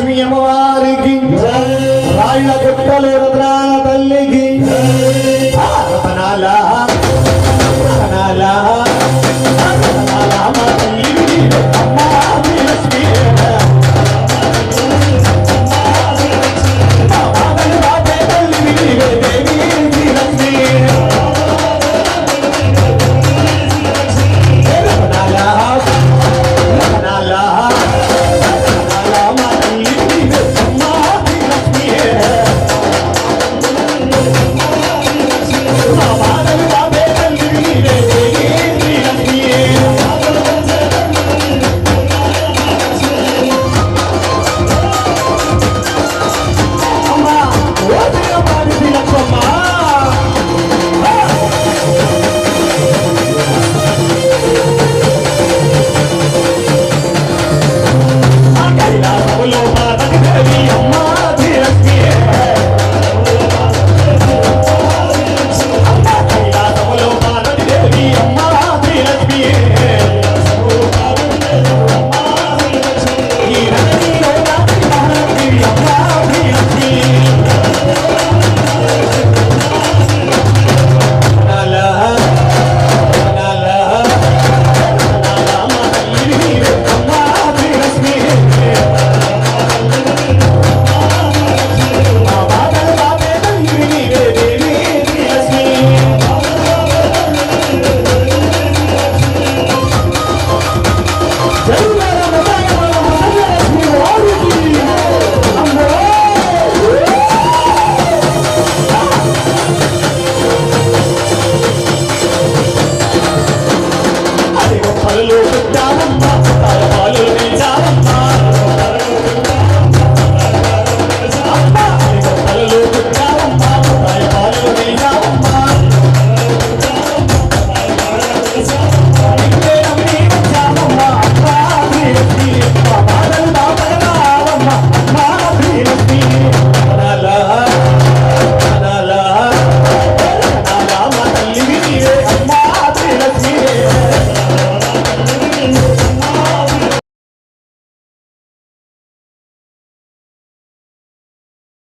లక్ష్మీ అమ్మవారికి రాయుల గుట్టలు రుద్రాల Hello.